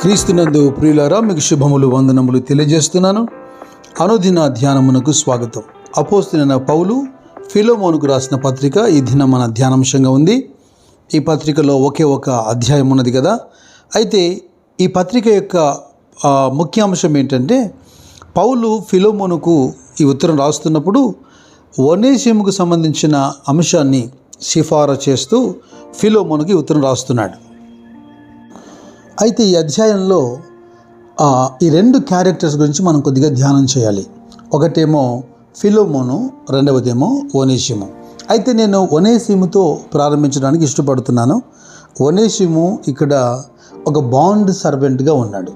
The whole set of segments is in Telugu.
క్రీస్తునందు ప్రియులారా మీకు శుభములు వందనములు తెలియజేస్తున్నాను. అనుదిన ధ్యానమునకు స్వాగతం. అపోస్తున్న పౌలు ఫిలోమోనుకు రాసిన పత్రిక ఈ దినం మన ధ్యానాంశంగా ఉంది. ఈ పత్రికలో ఒకే ఒక అధ్యాయం ఉన్నది కదా? అయితే ఈ పత్రిక యొక్క ముఖ్యాంశం ముఖ్య అంశం ఏంటంటే పౌలు ఫిలోమోనుకు ఈ ఉత్తరం రాస్తున్నప్పుడు వనేశముకు సంబంధించిన అంశాన్ని సిఫారసు చేస్తూ ఫిలోమోనుకి ఉత్తరం రాస్తున్నాడు. అయితే ఈ అధ్యాయంలో ఈ రెండు క్యారెక్టర్స్ గురించి మనం కొద్దిగా ధ్యానం చేయాలి. ఒకటేమో ఫిలోమోను రెండవదేమో ఓనేసిము అయితే నేను ఒనేసిముతో ప్రారంభించడానికి ఇష్టపడుతున్నాను. ఒనేసిము ఇక్కడ ఒక బాండ్ సర్వెంట్గా ఉన్నాడు.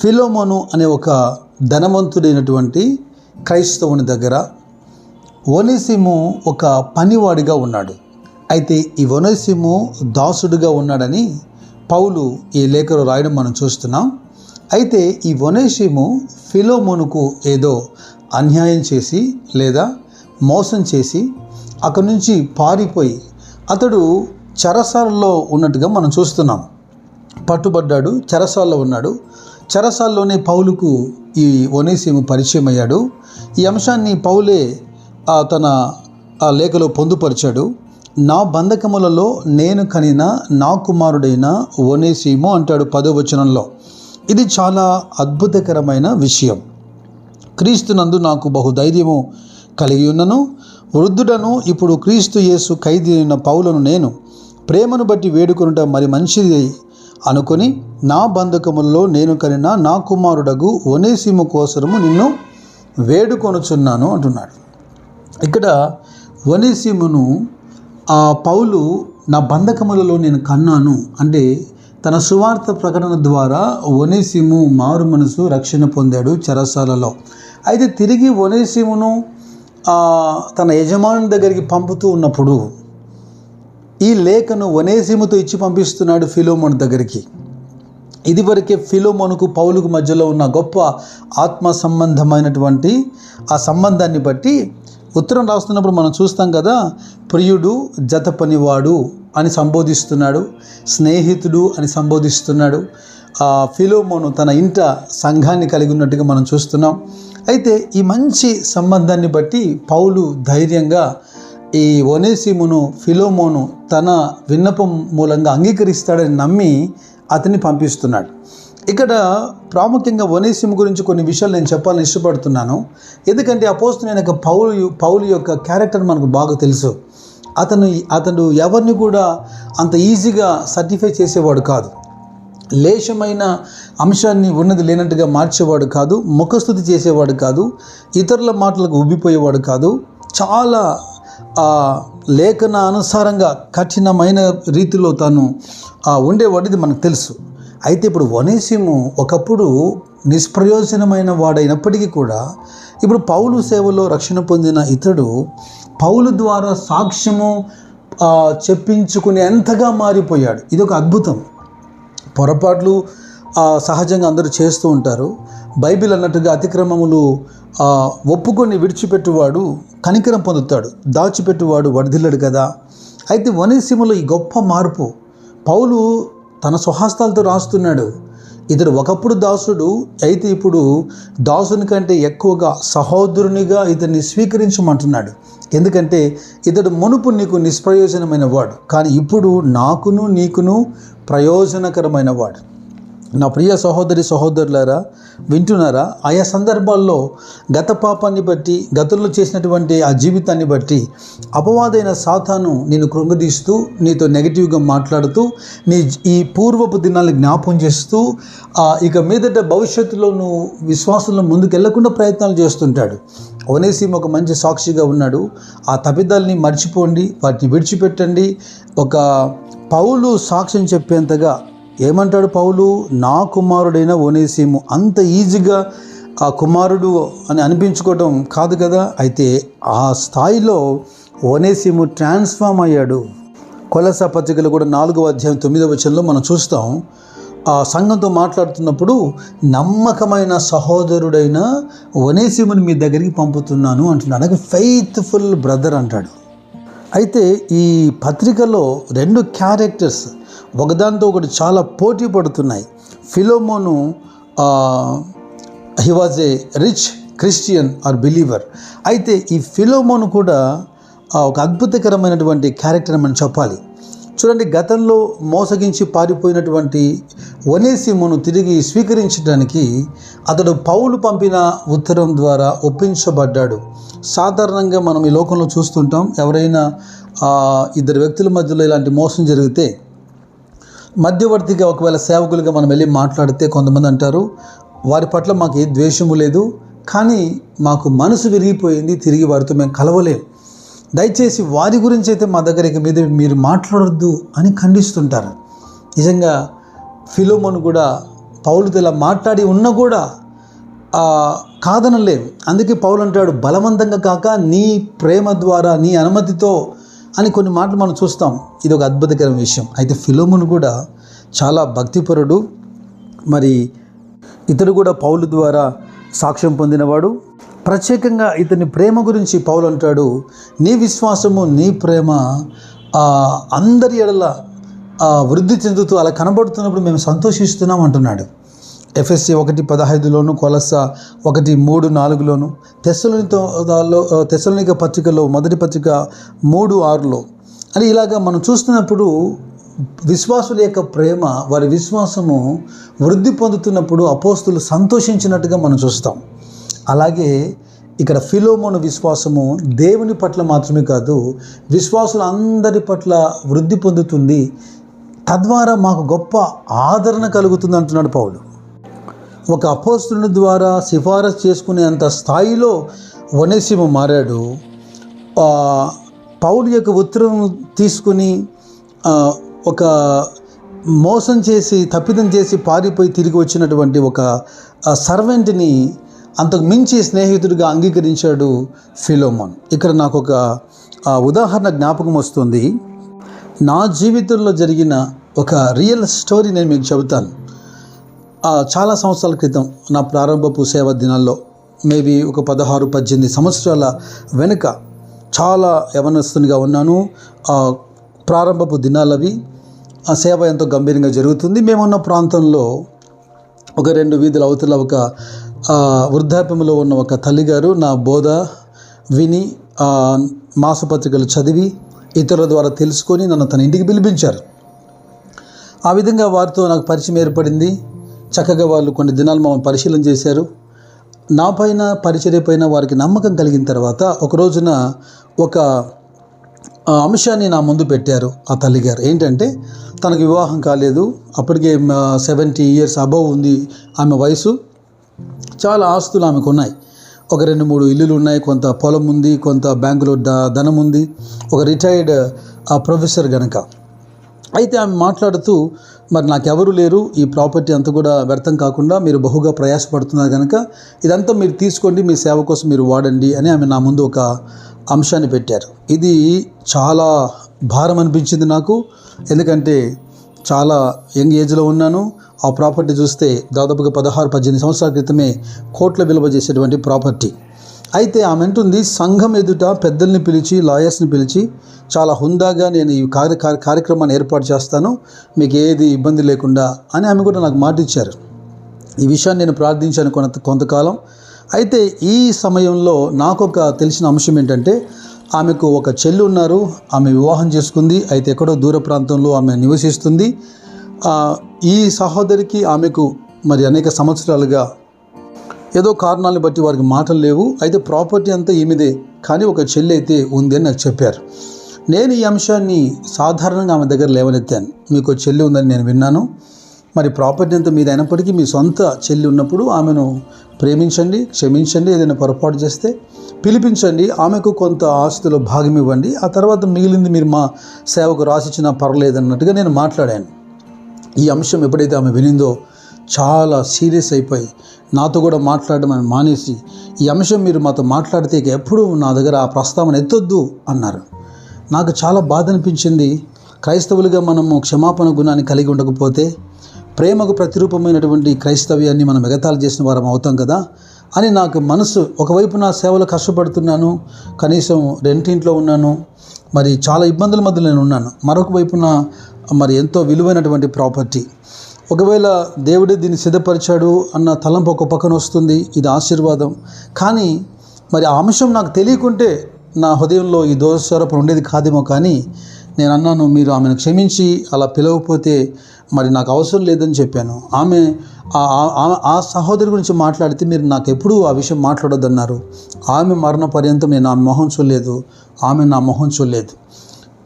ఫిలోమోను అనే ఒక ధనవంతుడైనటువంటి క్రైస్తవుని దగ్గర ఒనేసిము ఒక పనివాడిగా ఉన్నాడు. అయితే ఈ ఒనేసిము దాసుడుగా ఉన్నాడని పౌలు ఈ లేఖలో రాయడం మనం చూస్తున్నాం. అయితే ఈ వనేషిము ఫిలోమోనుకు ఏదో అన్యాయం చేసి లేదా మోసం చేసి అక్కడి నుంచి పారిపోయి అతడు చెరసాలలో ఉన్నట్టుగా మనం చూస్తున్నాం. పట్టుబడ్డాడు చెరసాల్లో ఉన్నాడు. చెరసాల్లోనే పౌలుకు ఈ ఒనేసిము పరిచయం అయ్యాడు. ఈ అంశాన్ని పౌలే తన ఆ లేఖలో పొందుపరిచాడు. నా బంధకములలో నేను కనిన నా కుమారుడైన ఒనేసిము అంటాడు పదో వచనంలో. ఇది చాలా అద్భుతకరమైన విషయం. క్రీస్తునందు నాకు బహుధైర్యము కలిగి ఉన్నను వృద్ధుడను ఇప్పుడు క్రీస్తు యేసు ఖైదీ అయిన పౌలను నేను ప్రేమను బట్టి వేడుకొనుట మరి మంచిది అనుకొని నా బంధకములలో నేను కనిన నా కుమారుడగు ఒనేసిము కోసము నిన్ను వేడుకొనుచున్నాను అంటున్నాడు. ఇక్కడ ఒనేసిమును ఆ పౌలు నా బంధకములలో నేను కన్నాను. అంటే తన సువార్త ప్రకటన ద్వారా ఒనేసిము మారు మనసు రక్షణ పొందాడు చెరసాలలో. అయితే తిరిగి ఒనేసిమును తన యజమాని దగ్గరికి పంపుతూ ఉన్నప్పుడు ఈ లేఖను ఒనేసిముతో ఇచ్చి పంపిస్తున్నాడు ఫిలోమోన్ దగ్గరికి. ఇదివరకే ఫిలోమోనుకు పౌలుకు మధ్యలో ఉన్న గొప్ప ఆత్మ సంబంధమైనటువంటి ఆ సంబంధాన్ని బట్టి ఉత్తరం రాస్తున్నప్పుడు మనం చూస్తాం కదా ప్రియుడు జత పనివాడు అని సంబోధిస్తున్నాడు స్నేహితుడు అని సంబోధిస్తున్నాడు. ఫిలోమోను తన ఇంట సంఘాన్ని కలిగి ఉన్నట్టుగా మనం చూస్తున్నాం. అయితే ఈ మంచి సంబంధాన్ని బట్టి పౌలు ధైర్యంగా ఈ ఒనేసిమును ఫిలోమోను తన విన్నపం మూలంగా అంగీకరిస్తాడని నమ్మి అతన్ని పంపిస్తున్నాడు. ఇక్కడ ప్రాముఖ్యంగా ఒనేసిము గురించి కొన్ని విషయాలు నేను చెప్పాలని ఇష్టపడుతున్నాను. ఎందుకంటే అపోస్తున్న పౌలు పౌలు యొక్క క్యారెక్టర్ మనకు బాగా తెలుసు. అతను అతడు ఎవరిని కూడా అంత ఈజీగా సర్టిఫై చేసేవాడు కాదు. లేశమైన అంశాన్ని ఉన్నది లేనట్టుగా మార్చేవాడు కాదు ముఖస్థుతి చేసేవాడు కాదు ఇతరుల మాటలకు ఉబ్బిపోయేవాడు కాదు. చాలా లేఖన అనుసారంగా కఠినమైన రీతిలో తాను ఉండేవాడిది మనకు తెలుసు. అయితే ఇప్పుడు వనేసిము ఒకప్పుడు నిష్ప్రయోజనమైన వాడైనప్పటికీ కూడా ఇప్పుడు పౌలు సేవలో రక్షణ పొందిన ఇతడు పౌలు ద్వారా సాక్ష్యము చెప్పించుకునే ఎంతగా మారిపోయాడు. ఇది ఒక అద్భుతం. పొరపాట్లు సహజంగా అందరూ చేస్తూ ఉంటారు. బైబిల్ అన్నట్టుగా అతిక్రమములు ఒప్పుకొని విడిచిపెట్టువాడు కనికరం పొందుతాడు. దాచిపెట్టువాడు వర్ధిల్లడు కదా. అయితే వనేసిములో ఈ గొప్ప మార్పు. పౌలు తన స్వహస్తాలతో రాస్తున్నాడు. ఇతడు ఒకప్పుడు దాసుడు అయితే ఇప్పుడు దాసుని కంటే ఎక్కువగా సహోదరునిగా ఇతన్ని స్వీకరించమంటున్నాడు. ఎందుకంటే ఇతడు మునుపు నీకు నిష్ప్రయోజనమైన వాడు కానీ ఇప్పుడు నాకును నీకును ప్రయోజనకరమైన వాడు నా ప్రియ సహోదరి సహోదరులారా వింటున్నారా? ఆయా సందర్భాల్లో గత పాపాన్ని బట్టి గతంలో చేసినటువంటి ఆ జీవితాన్ని బట్టి అపవాదైన సాతాను నేను కృంగదీస్తూ నీతో నెగిటివ్గా మాట్లాడుతూ నీ ఈ పూర్వపు దినాలను జ్ఞాపం చేస్తూ ఇక మీదట భవిష్యత్తులో నువ్వు విశ్వాసంలో ముందుకెళ్ళకుండా ప్రయత్నాలు చేస్తుంటాడు. ఒనేసిం ఒక మంచి సాక్షిగా ఉన్నాడు. ఆ తప్పిదాల్ని మర్చిపోండి వాటిని విడిచిపెట్టండి. ఒక పౌలు సాక్ష్యం చెప్పేంతగా ఏమంటాడు పౌలు? నా కుమారుడైన ఓనేసిము అంత ఈజీగా ఆ కుమారుడు అని అనిపించుకోవడం కాదు కదా? అయితే ఆ స్థాయిలో ఓనేసిము ట్రాన్స్ఫామ్ అయ్యాడు. కొలస పత్రికలు కూడా నాలుగవ అధ్యాయం తొమ్మిదవ వచనంలో మనం చూస్తాం. ఆ సంఘంతో మాట్లాడుతున్నప్పుడు నమ్మకమైన సహోదరుడైన ఒనేసిముని మీ దగ్గరికి పంపుతున్నాను అంటున్నాడు. అలాగే ఫెయిత్ఫుల్ బ్రదర్ అంటాడు. అయితే ఈ పత్రికలో రెండు క్యారెక్టర్స్ ఒకదానితో ఒకటి చాలా పోటీ పడుతున్నాయి. Philemon he was a rich Christian or believer అయితే ఈ ఫిలోమోను కూడా ఒక అద్భుతకరమైనటువంటి క్యారెక్టర్ అని మనం చెప్పాలి. చూడండి గతంలో మోసగించి పారిపోయినటువంటి ఒనేసిమును తిరిగి స్వీకరించడానికి అతడు పౌలు పంపిన ఉత్తరం ద్వారా ఒప్పించబడ్డాడు. సాధారణంగా మనం ఈ లోకంలో చూస్తుంటాం ఎవరైనా ఇద్దరు వ్యక్తుల మధ్యలో ఇలాంటి మోసం జరిగితే మధ్యవర్తిగా ఒకవేళ సేవకులుగా మనం వెళ్ళి మాట్లాడితే కొంతమంది అంటారు వారి పట్ల మాకు ఏ ద్వేషము లేదు కానీ మాకు మనసు విరిగిపోయింది తిరిగి వారితో మేము కలవలేం. దయచేసి వారి గురించి అయితే మా దగ్గర ఇక మీద మీరు మాట్లాడొద్దు అని ఖండిస్తుంటారు. నిజంగా ఫిలోమోను కూడా పౌలుతో ఇలా మాట్లాడి ఉన్నా కూడా ఆ, అందుకే పౌలు అంటాడు బలవంతంగా కాక నీ ప్రేమ ద్వారా నీ అనుమతితో అని కొన్ని మాటలు మనం చూస్తాం. ఇది ఒక అద్భుతకరమైన విషయం. అయితే ఫిలోమును కూడా చాలా భక్తిపరుడు. మరి ఇతడు కూడా పౌలు ద్వారా సాక్ష్యం పొందినవాడు. ప్రత్యేకంగా ఇతని ప్రేమ గురించి పౌలు అంటాడు నీ విశ్వాసము నీ ప్రేమ అందరి ఎడల వృద్ధి చెందుతూ అలా కనబడుతున్నప్పుడు మేము సంతోషిస్తున్నాం అంటున్నాడు. ఎఫ్ఎస్సి ఒకటి పదహైదులోను కొలస ఒకటి మూడు నాలుగులోను తెస్సలోనితో తెస్సలోనిక పత్రికలో మొదటి పత్రిక మూడు ఆరులో. అని ఇలాగా మనం చూస్తున్నప్పుడు విశ్వాసుల యొక్క ప్రేమ వారి విశ్వాసము వృద్ధి పొందుతున్నప్పుడు అపోస్తులు సంతోషించినట్టుగా మనం చూస్తాం. అలాగే ఇక్కడ ఫిలోమోను విశ్వాసము దేవుని పట్ల మాత్రమే కాదు విశ్వాసులు అందరి పట్ల వృద్ధి పొందుతుంది. తద్వారా మాకు గొప్ప ఆదరణ కలుగుతుంది అంటున్నాడు పౌలు. ఒక అపోస్తుని ద్వారా సిఫారసు చేసుకునేంత స్థాయిలో వనేసిమ మారాడు. పౌలు యొక్క ఉత్తరం తీసుకుని ఒక మోసం చేసి తప్పిదం చేసి పారిపోయి తిరిగి వచ్చినటువంటి ఒక సర్వెంట్ని అంతకు మించి స్నేహితుడిగా అంగీకరించాడు ఫిలోమోన్. ఇక్కడ నాకు ఒక ఉదాహరణ జ్ఞాపకం వస్తుంది. నా జీవితంలో జరిగిన ఒక రియల్ స్టోరీ నేను మీకు చెబుతాను. చాలా సంవత్సరాల క్రితం నా ప్రారంభపు సేవ దినాల్లో మేబీ ఒక పదహారు పద్దెనిమిది సంవత్సరాల వెనుక చాలా యవనస్తునిగా ఉన్నాను. ప్రారంభపు దినాలవి ఆ సేవ ఎంతో గంభీరంగా జరుగుతుంది. మేమున్న ప్రాంతంలో ఒక రెండు వీధుల అవతల ఒక వృద్ధాప్యంలో ఉన్న ఒక తల్లిగారు నా బోధ విని మాసపత్రికలు చదివి ఇతరుల ద్వారా తెలుసుకొని నన్ను తన ఇంటికి పిలిపించారు. ఆ విధంగా వారితో నాకు పరిచయం ఏర్పడింది. చక్కగా వాళ్ళు కొన్ని దినాలు మమ్మల్ని పరిశీలన చేశారు. నా పైన పరిచర్య పైన వారికి నమ్మకం కలిగిన తర్వాత ఒక రోజున ఒక అంశాన్ని నా ముందు పెట్టారు ఆ తల్లిగారు ఏంటంటే తనకు వివాహం కాలేదు. అప్పటికే సెవెంటీ ఇయర్స్ అబవ్ ఉంది ఆమె వయసు. చాలా ఆస్తులు ఆమెకు ఉన్నాయి. ఒక రెండు మూడు ఇల్లులు ఉన్నాయి. కొంత పొలం ఉంది కొంత బ్యాంకులో ద ధనం ఉంది. ఒక రిటైర్డ్ ప్రొఫెసర్ గనక. అయితే ఆమె మాట్లాడుతూ మరి నాకెవరు లేరు ఈ ప్రాపర్టీ అంతా కూడా వ్యర్థం కాకుండా మీరు బహుగా ప్రయాసపడుతున్నారు కనుక ఇదంతా మీరు తీసుకోండి మీ సేవ కోసం మీరు వాడండి అని ఆమె నా ముందు ఒక అంశాన్ని పెట్టారు. ఇది చాలా భారం అనిపించింది నాకు. ఎందుకంటే చాలా యంగ్ ఏజ్లో ఉన్నాను. ఆ ప్రాపర్టీ చూస్తే దాదాపుగా పదహారు పద్దెనిమిది సంవత్సరాల క్రితమే కోట్ల విలువ చేసేటువంటి ప్రాపర్టీ. అయితే ఆమె అంటుంది సంఘం ఎదుట పెద్దల్ని పిలిచి లాయర్స్ని పిలిచి చాలా హుందాగా నేను ఈ కార్య కార్యక్రమాన్ని ఏర్పాటు చేస్తాను మీకు ఏది ఇబ్బంది లేకుండా అని ఆమె కూడా నాకు మాట ఇచ్చారు. ఈ విషయాన్ని నేను ప్రార్థించాను కొంత కొంతకాలం. అయితే ఈ సమయంలో నాకు ఒక తెలిసిన అంశం ఏంటంటే ఆమెకు ఒక చెల్లి ఉన్నారు ఆమె వివాహం చేసుకుంది అయితే ఎక్కడో దూర ప్రాంతంలో ఆమె నివసిస్తుంది. ఈ సహోదరికి ఆమెకు మరి అనేక సంవత్సరాలుగా ఏదో కారణాలను బట్టి వారికి మాటలు లేవు. అయితే ప్రాపర్టీ అంతా ఈమెదే. కానీ ఒక చెల్లి అయితే ఉంది అని నాకు చెప్పారు. నేను ఈ అంశాన్ని సాధారణంగా ఆమె దగ్గర లేవనెత్తాను. మీకు చెల్లి ఉందని నేను విన్నాను. మరి ప్రాపర్టీ అంతా మీద అయినప్పటికీ మీ సొంత చెల్లి ఉన్నప్పుడు ఆమెను ప్రేమించండి క్షమించండి ఏదైనా పొరపాటు చేస్తే పిలిపించండి ఆమెకు కొంత ఆస్తిలో భాగం ఇవ్వండి. ఆ తర్వాత మిగిలింది మీరు మా సేవకు రాసిచ్చినా పర్లేదన్నట్టుగా నేను మాట్లాడాను. ఈ అంశం ఎప్పుడైతే ఆమె వినిందో చాలా సీరియస్ అయిపోయి నాతో కూడా మాట్లాడడం అని మానేసి ఈ అంశం మీరు మాతో మాట్లాడితే ఎప్పుడు నా దగ్గర ఆ ప్రస్తావన ఎత్తొద్దు అన్నారు. నాకు చాలా బాధ అనిపించింది. క్రైస్తవులుగా మనము క్షమాపణ గుణాన్ని కలిగి ఉండకపోతే ప్రేమకు ప్రతిరూపమైనటువంటి క్రైస్తవ్యాన్ని మనం ఎగతాలు చేసిన వారం అవుతాం కదా అని నాకు మనసు ఒకవైపు నా సేవలో కష్టపడుతున్నాను కనీసం రెంటింట్లో ఉన్నాను మరి చాలా ఇబ్బందుల మధ్య నేను ఉన్నాను. మరొక వైపున మరి ఎంతో విలువైనటువంటి ప్రాపర్టీ. ఒకవేళ దేవుడే దీన్ని సిద్ధపరిచాడు అన్న తలంపు ఒక పక్కన వస్తుంది ఇది ఆశీర్వాదం. కానీ మరి ఆ అంశం నాకు తెలియకుంటే నా హృదయంలో ఈ దోషస్వరూపం ఉండేది కాదేమో కానీ నేను అన్నాను మీరు ఆమెను క్షమించి అలా పిలవకపోతే మరి నాకు అవసరం లేదని చెప్పాను. ఆమె ఆ- ఆ సహోదరి గురించి మాట్లాడితే మీరు నాకు ఎప్పుడూ ఆ విషయం మాట్లాడొద్దన్నారు. ఆమె మరణ పర్యంతం నేను ఆమె మొహం చూడలేదు ఆమె నా మొహం చూడలేదు.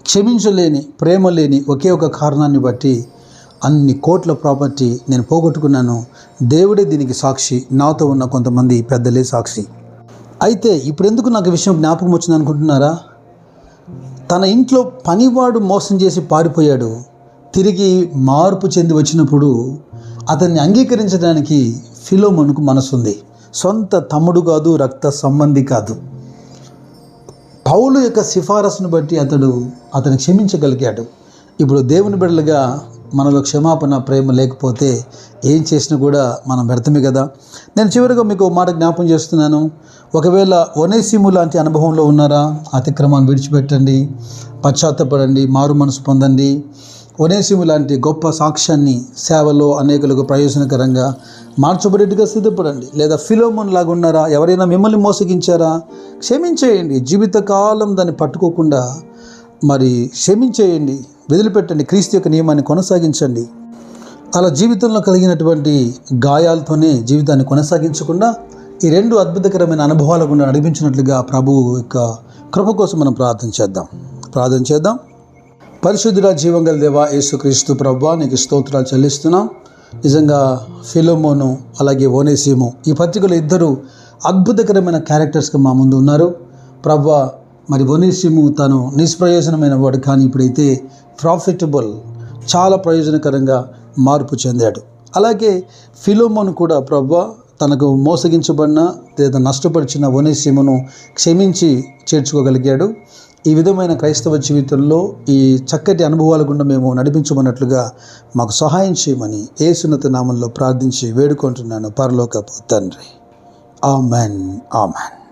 క్షమించలేని ప్రేమ లేని ఒకే ఒక కారణాన్ని బట్టి అన్ని కోట్ల ప్రాపర్టీ నేను పోగొట్టుకున్నాను. దేవుడే దీనికి సాక్షి. నాతో ఉన్న కొంతమంది పెద్దలే సాక్షి. అయితే ఇప్పుడు ఎందుకు నాకు విషయం జ్ఞాపకం వచ్చింది అనుకుంటున్నారా? తన ఇంట్లో పనివాడు మోసం చేసి పారిపోయాడు. తిరిగి మార్పు చెంది వచ్చినప్పుడు అతన్ని అంగీకరించడానికి ఫిలోమన్కు మనసుంది. సొంత తమ్ముడు కాదు రక్త సంబంధి కాదు. పౌలు యొక్క సిఫారసును బట్టి అతడు అతను క్షమించగలిగాడు. ఇప్పుడు దేవుని బిడ్డలుగా మనలో క్షమాపణ ప్రేమ లేకపోతే ఏం చేసినా కూడా మనం వ్యర్థమే కదా? నేను చివరిగా మీకు మాట జ్ఞాపం చేస్తున్నాను. ఒకవేళ ఒనేసిము లాంటి అనుభవంలో ఉన్నారా? అతిక్రమాన్ని విడిచిపెట్టండి పశ్చాత్తపడండి మారు మనసు పొందండి. ఒనేసిము లాంటి గొప్ప సాక్ష్యాన్ని సేవలో అనేకులకు ప్రయోజనకరంగా మార్చబడేట్టుగా సిద్ధపడండి. లేదా ఫిలోమోన్ లాగా ఉన్నారా? ఎవరైనా మిమ్మల్ని మోసగించారా? క్షమించేయండి. జీవితకాలం దాన్ని పట్టుకోకుండా మరి క్షమించేయండి వదిలిపెట్టండి క్రీస్తు యొక్క నియమాన్ని కొనసాగించండి. అలా జీవితంలో కలిగినటువంటి గాయాలతోనే జీవితాన్ని కొనసాగించకుండా ఈ రెండు అద్భుతకరమైన అనుభవాల గుండా నడిపించినట్లుగా ప్రభువు యొక్క కృప కోసం మనం ప్రార్థన చేద్దాం. ప్రార్థన చేద్దాం. పరిశుద్ధుల జీవంగల దేవ యేసుక్రీస్తు ప్రభు నీకు స్తోత్రాలు చెల్లిస్తున్నాం. నిజంగా ఫిలోమోను అలాగే ఓనేసీము ఈ పత్రికలు ఇద్దరు అద్భుతకరమైన క్యారెక్టర్స్గా మా ముందు ఉన్నారు. ప్రభా మరి బొనీసిము తను నిష్ప్రయోజనమైన వాడు కానీ ఇప్పుడైతే ప్రాఫిటబుల్ చాలా ప్రయోజనకరంగా మార్పు చెందాడు. అలాగే ఫిలోమోను కూడా ప్రభా తనకు మోసగించబడిన లేదా నష్టపరిచిన వనేసిమును క్షమించి చేర్చుకోగలిగాడు. ఈ విధమైన క్రైస్తవ జీవితంలో ఈ చక్కటి అనుభవాల గుండా మేము నడిపించమన్నట్లుగా మాకు సహాయం చేయమని ఏసున్నత నామంలో ప్రార్థించి వేడుకుంటున్నాను. పరలోకపు తండ్రి. ఆమెన్. ఆమెన్.